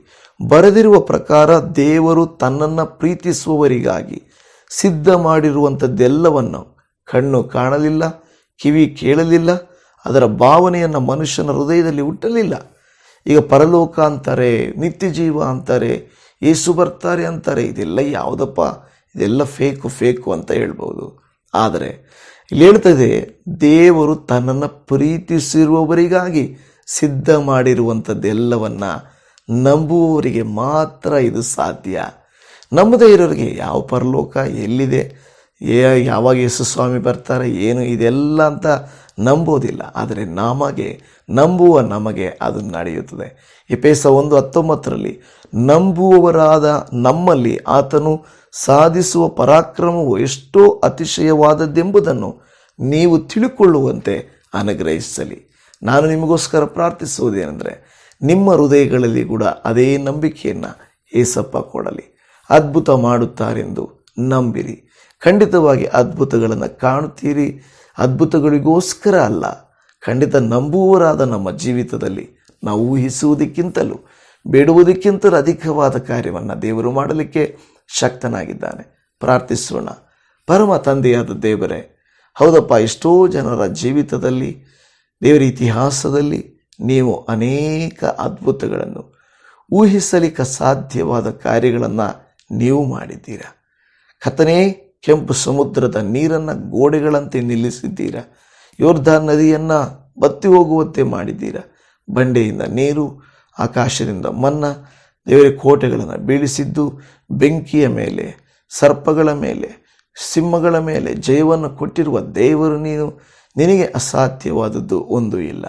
ಬರೆದಿರುವ ಪ್ರಕಾರ ದೇವರು ತನ್ನನ್ನು ಪ್ರೀತಿಸುವವರಿಗಾಗಿ ಸಿದ್ಧ ಮಾಡಿರುವಂಥದ್ದೆಲ್ಲವನ್ನು ಕಣ್ಣು ಕಾಣಲಿಲ್ಲ, ಕಿವಿ ಕೇಳಲಿಲ್ಲ ಅದರ ಭಾವನೆಯನ್ನು ಮನುಷ್ಯನ ಹೃದಯದಲ್ಲಿ ಹುಟ್ಟಲಿಲ್ಲ. ಈಗ ಪರಲೋಕ ಅಂತಾರೆ ನಿತ್ಯ ಜೀವ ಅಂತಾರೆ, ಏಸು ಬರ್ತಾರೆ ಅಂತಾರೆ, ಇದೆಲ್ಲ ಯಾವುದಪ್ಪ? ಇದೆಲ್ಲ ಫೇಕು ಫೇಕು ಅಂತ ಹೇಳ್ಬೋದು. ಆದರೆ ಇಲ್ಲಿ ಹೇಳ್ತದೆ ದೇವರು ತನ್ನನ್ನು ಪ್ರೀತಿಸಿರುವವರಿಗಾಗಿ ಸಿದ್ಧ ಮಾಡಿರುವಂಥದ್ದೆಲ್ಲವನ್ನು ನಂಬುವವರಿಗೆ ಮಾತ್ರ ಇದು ಸಾಧ್ಯ. ನಂಬದೇ ಇರೋರಿಗೆ ಯಾವ ಪರಲೋಕ ಎಲ್ಲಿದೆ? ಏ, ಯಾವಾಗ ಯೇಸು ಸ್ವಾಮಿ ಬರ್ತಾರೆ, ಏನು ಇದೆಲ್ಲ ಅಂತ ನಂಬೋದಿಲ್ಲ. ಆದರೆ ನಮಗೆ, ನಂಬುವ ನಮಗೆ ಅದು ನಡೆಯುತ್ತದೆ. ಎಪೇಸ ಒಂದು ಹತ್ತೊಂಬತ್ತರಲ್ಲಿ, ನಂಬುವವರಾದ ನಮ್ಮಲ್ಲಿ ಆತನು ಸಾಧಿಸುವ ಪರಾಕ್ರಮವು ಎಷ್ಟೋ ಅತಿಶಯವಾದದ್ದೆಂಬುದನ್ನು ನೀವು ತಿಳುಕೊಳ್ಳುವಂತೆ ಅನುಗ್ರಹಿಸಲಿ. ನಾನು ನಿಮಗೋಸ್ಕರ ಪ್ರಾರ್ಥಿಸುವುದೇನೆಂದರೆ, ನಿಮ್ಮ ಹೃದಯಗಳಲ್ಲಿ ಕೂಡ ಅದೇ ನಂಬಿಕೆಯನ್ನು ಏಸಪ್ಪ ಕೊಡಲಿ. ಅದ್ಭುತ ಮಾಡುತ್ತಾರೆಂದು ನಂಬಿರಿ. ಖಂಡಿತವಾಗಿ ಅದ್ಭುತಗಳನ್ನು ಕಾಣುತ್ತೀರಿ. ಅದ್ಭುತಗಳಿಗೋಸ್ಕರ ಅಲ್ಲ, ಖಂಡಿತ ನಂಬುವವರಾದ ನಮ್ಮ ಜೀವಿತದಲ್ಲಿ ನಾವು ಊಹಿಸುವುದಕ್ಕಿಂತಲೂ, ಬೇಡುವುದಕ್ಕಿಂತಲೂ ಅಧಿಕವಾದ ಕಾರ್ಯವನ್ನು ದೇವರು ಮಾಡಲಿಕ್ಕೆ ಶಕ್ತನಾಗಿದ್ದಾನೆ. ಪ್ರಾರ್ಥಿಸೋಣ. ಪರಮ ತಂದೆಯಾದ ದೇವರೇ, ಹೌದಪ್ಪ, ಎಷ್ಟೋ ಜನರ ಜೀವಿತದಲ್ಲಿ, ದೇವರ ಇತಿಹಾಸದಲ್ಲಿ ನೀವು ಅನೇಕ ಅದ್ಭುತಗಳನ್ನು ಊಹಿಸಲಿಕ್ಕೆ ಸಾಧ್ಯವಾದ ಕಾರ್ಯಗಳನ್ನು ನೀವು ಮಾಡಿದ್ದೀರಾ. ಕಥನೇ ಕೆಂಪು ಸಮುದ್ರದ ನೀರನ್ನು ಗೋಡೆಗಳಂತೆ ನಿಲ್ಲಿಸಿದ್ದೀರಾ? ಯೋರ್ಧ ನದಿಯನ್ನು ಬತ್ತಿ ಹೋಗುವಂತೆ ಮಾಡಿದ್ದೀರಾ? ಬಂಡೆಯಿಂದ ನೀರು, ಆಕಾಶದಿಂದ ಮನ್ನ, ದೇವರ ಕೋಟೆಗಳನ್ನು ಬೀಳಿಸಿದ್ದು ಬೆಂಕಿಯ ಮೇಲೆ, ಸರ್ಪಗಳ ಮೇಲೆ, ಸಿಂಹಗಳ ಮೇಲೆ ಜಯವನ್ನು ಕೊಟ್ಟಿರುವ ದೇವರು ನೀನು. ನಿನಗೆ ಅಸಾಧ್ಯವಾದದ್ದು ಒಂದು ಇಲ್ಲ.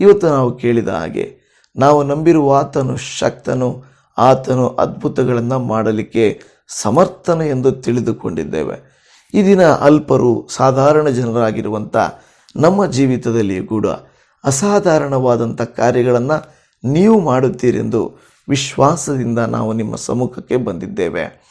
ಇವತ್ತು ನಾವು ಕೇಳಿದ ಹಾಗೆ, ನಾವು ನಂಬಿರುವ ಆತನು ಶಕ್ತನು, ಆತನು ಅದ್ಭುತಗಳನ್ನು ಮಾಡಲಿಕ್ಕೆ ಸಮರ್ಥನು ಎಂದು ತಿಳಿದುಕೊಂಡಿದ್ದೇವೆ. ಈ ದಿನ ಅಲ್ಪರು ಸಾಧಾರಣ ಜನರಾಗಿರುವಂಥ ನಮ್ಮ ಜೀವಿತದಲ್ಲಿ ಕೂಡ ಅಸಾಧಾರಣವಾದಂಥ ಕಾರ್ಯಗಳನ್ನು ನೀವು ಮಾಡುತ್ತೀರೆಂದು ವಿಶ್ವಾಸದಿಂದ ನಾವು ನಿಮ್ಮ ಸಮ್ಮುಖಕ್ಕೆ ಬಂದಿದ್ದೇವೆ.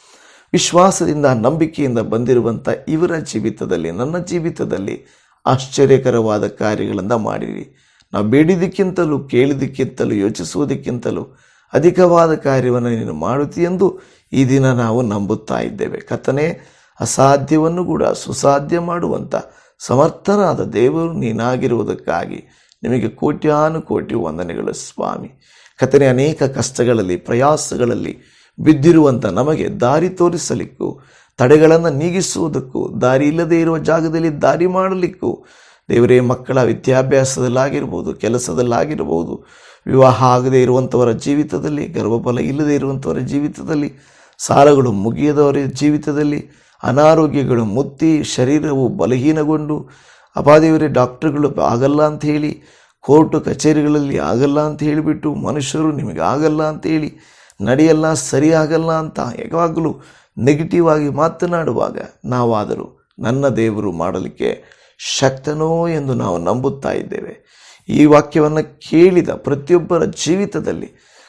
ವಿಶ್ವಾಸದಿಂದ, ನಂಬಿಕೆಯಿಂದ ಬಂದಿರುವಂಥ ಇವರ ಜೀವಿತದಲ್ಲಿ, ನನ್ನ ಜೀವಿತದಲ್ಲಿ ಆಶ್ಚರ್ಯಕರವಾದ ಕಾರ್ಯಗಳನ್ನು ಮಾಡಿರಿ. ನಾವು ಬೇಡಿದ್ದಕ್ಕಿಂತಲೂ, ಕೇಳಿದ್ದಕ್ಕಿಂತಲೂ, ಯೋಚಿಸುವುದಕ್ಕಿಂತಲೂ ಅಧಿಕವಾದ ಕಾರ್ಯವನ್ನು ನೀನು ಮಾಡುತ್ತೀಯೆಂದು ಈ ದಿನ ನಾವು ನಂಬುತ್ತಾ ಇದ್ದೇವೆ. ಕಥನೆ ಅಸಾಧ್ಯವನ್ನು ಕೂಡ ಸುಸಾಧ್ಯ ಮಾಡುವಂಥ ಸಮರ್ಥನಾದ ದೇವರು ನೀನಾಗಿರುವುದಕ್ಕಾಗಿ ನಿಮಗೆ ಕೋಟ್ಯಾನು ಕೋಟಿ ವಂದನೆಗಳು ಸ್ವಾಮಿ. ಕಥನೆ ಅನೇಕ ಕಷ್ಟಗಳಲ್ಲಿ, ಪ್ರಯಾಸಗಳಲ್ಲಿ ಬಿದ್ದಿರುವಂಥ ನಮಗೆ ದಾರಿ ತೋರಿಸಲಿಕ್ಕೂ, ತಡೆಗಳನ್ನು ನೀಗಿಸುವುದಕ್ಕೂ, ದಾರಿ ಇಲ್ಲದೇ ಇರುವ ಜಾಗದಲ್ಲಿ ದಾರಿ ಮಾಡಲಿಕ್ಕೂ, ದೇವರೇ, ಮಕ್ಕಳ ವಿದ್ಯಾಭ್ಯಾಸದಲ್ಲಾಗಿರ್ಬೋದು, ಕೆಲಸದಲ್ಲಾಗಿರ್ಬೋದು ವಿವಾಹ ಆಗದೇ ಇರುವಂಥವರ ಜೀವಿತದಲ್ಲಿ, ಗರ್ಭಫಲ ಇಲ್ಲದೆ ಇರುವಂಥವರ ಜೀವಿತದಲ್ಲಿ, ಸಾಲಗಳು ಮುಗಿಯದವರ ಜೀವಿತದಲ್ಲಿ, ಅನಾರೋಗ್ಯಗಳು ಮುತ್ತಿ ಶರೀರವು ಬಲಹೀನಗೊಂಡು, ಅಪಾದೇವರೇ ಡಾಕ್ಟರ್ಗಳು ಆಗಲ್ಲ ಅಂತ ಹೇಳಿ, ಕೋರ್ಟು ಕಚೇರಿಗಳಲ್ಲಿ ಆಗಲ್ಲ ಅಂತ ಹೇಳಿಬಿಟ್ಟು ಮನುಷ್ಯರು ನಿಮಗೆ ಆಗಲ್ಲ ಅಂತೇಳಿ ನಡೆಯಲ್ಲ ಸರಿಯಾಗಲ್ಲ ಅಂತ ಯಾವಾಗಲೂ ನೆಗೆಟಿವ್ ಆಗಿ ಮಾತನಾಡುವಾಗ ನಾವಾದರೂ ನನ್ನ ದೇವರು ಮಾಡಲಿಕ್ಕೆ ಶಕ್ತನೋ ಎಂದು ನಾವು ನಂಬುತ್ತಾ ಇದ್ದೇವೆ. ಈ ವಾಕ್ಯವನ್ನು ಕೇಳಿದ ಪ್ರತಿಯೊಬ್ಬರ ಜೀವಿತದಲ್ಲಿ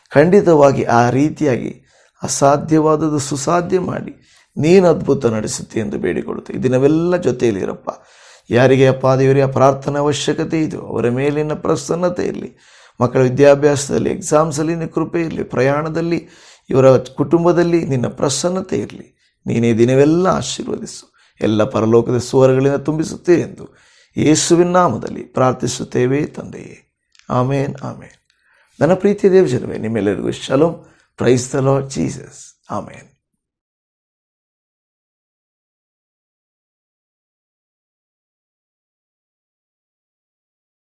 ಖಂಡಿತವಾಗಿ ಆ ರೀತಿಯಾಗಿ ಅಸಾಧ್ಯವಾದದ್ದು ಸುಸಾಧ್ಯ ಮಾಡಿ ನೀನು ಅದ್ಭುತ ನಡೆಸುತ್ತೆ ಎಂದು ಬೇಡಿಕೊಳ್ಳುತ್ತೆ. ಈ ದಿನವೆಲ್ಲ ಜೊತೆಯಲ್ಲಿರಪ್ಪ ಯಾರಿಗೆ ಅಪ್ಪ, ದೇವರಿಗೆ ಪ್ರಾರ್ಥನಾ ಅವಶ್ಯಕತೆ ಇದು ಅವರ ಮೇಲಿನ ಪ್ರಸನ್ನತೆ ಇರಲಿ ಮಕ್ಕಳ ವಿದ್ಯಾಭ್ಯಾಸದಲ್ಲಿ ಎಕ್ಸಾಮ್ಸಲ್ಲಿ ನಿನ್ನ ಕೃಪೆ ಇರಲಿ ಪ್ರಯಾಣದಲ್ಲಿ, ಇವರ ಕುಟುಂಬದಲ್ಲಿ ನಿನ್ನ ಪ್ರಸನ್ನತೆ ಇರಲಿ ನೀನೇ ದಿನವೆಲ್ಲ ಆಶೀರ್ವದಿಸು. ಎಲ್ಲ ಪರಲೋಕದ ಸುವರಗಳಿಂದ ತುಂಬಿಸುತ್ತೆ ಎಂದು ಯೇಸುವಿನ ನಾಮದಲ್ಲಿ ಪ್ರಾರ್ಥಿಸುತ್ತೇವೆ ತಂದೆಯೇ ಆಮೇನ್ ಆಮೇನ್ ನನ್ನ ಪ್ರೀತಿಯ ದೇವಜನವೇ ನಿಮ್ಮೆಲ್ಲರಿಗೂ shalom praise the lord Jesus amen